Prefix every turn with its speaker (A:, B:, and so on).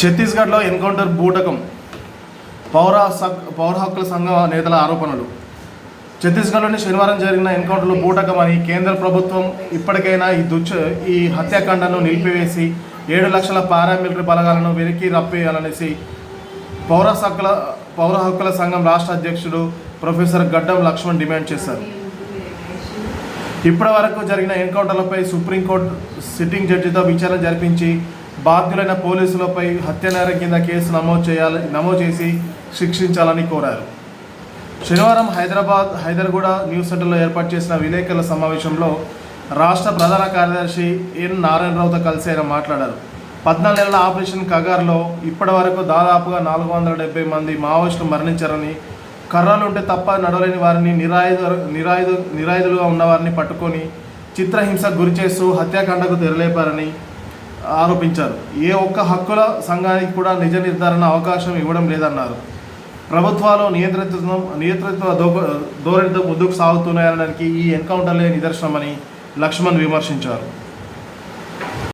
A: ఛత్తీస్గఢ్లో ఎన్కౌంటర్ బూటకం పౌర పౌర హక్కుల సంఘ నేతల ఆరోపణలు. ఛత్తీస్గఢ్లోని శనివారం జరిగిన ఎన్కౌంటర్లో బూటకం అని కేంద్ర ప్రభుత్వం ఇప్పటికైనా ఈ దుచ్చ ఈ హత్యాకాండను నిలిపివేసి ఏడు లక్షల పారామిలిటరీ బలగాలను వెనక్కి రప్పేయాలనేసి పౌర హక్కుల పౌర హక్కుల సంఘం రాష్ట్ర అధ్యక్షుడు ప్రొఫెసర్ గడ్డం లక్ష్మణ్ డిమాండ్ చేశారు. ఇప్పటి వరకు జరిగిన ఎన్కౌంటర్లపై సుప్రీంకోర్టు సిట్టింగ్ జడ్జితో విచారణ జరిపించి బాధ్యులైన పోలీసులపై హత్యనేరం కింద కేసు నమోదు చేయాలి నమోదు చేసి శిక్షించాలని కోరారు. శనివారం హైదరాబాద్ హైదర్గూడ న్యూస్ సెంటర్లో ఏర్పాటు చేసిన విలేకరుల సమావేశంలో రాష్ట్ర ప్రధాన కార్యదర్శి ఎన్ నారాయణరావుతో కలిసి ఆయన మాట్లాడారు. పద్నాలుగు నెలల ఆపరేషన్ కగార్లో ఇప్పటి వరకు దాదాపుగా నాలుగు వందల డెబ్బై మంది మావోయిస్టులు మరణించారని కర్రలు ఉంటే తప్ప నడవలేని వారిని నిరాయుధ నిరాయుధ నిరాయుధులుగా ఉన్నవారిని పట్టుకొని చిత్రహింసకు గురి చేస్తూ హత్యాకాండకు తెరలేపారని ఆరోపించారు. ఏ ఒక్క హక్కుల సంఘానికి కూడా నిజ నిర్ధారణ అవకాశం ఇవ్వడం లేదన్నారు. ప్రభుత్వాలు నియంత్రిత నియంత్రిత ధోరణితో ముందుకు సాగుతున్నాయనడానికి ఈ ఎన్కౌంటర్లే నిదర్శనమని లక్ష్మణ్ విమర్శించారు.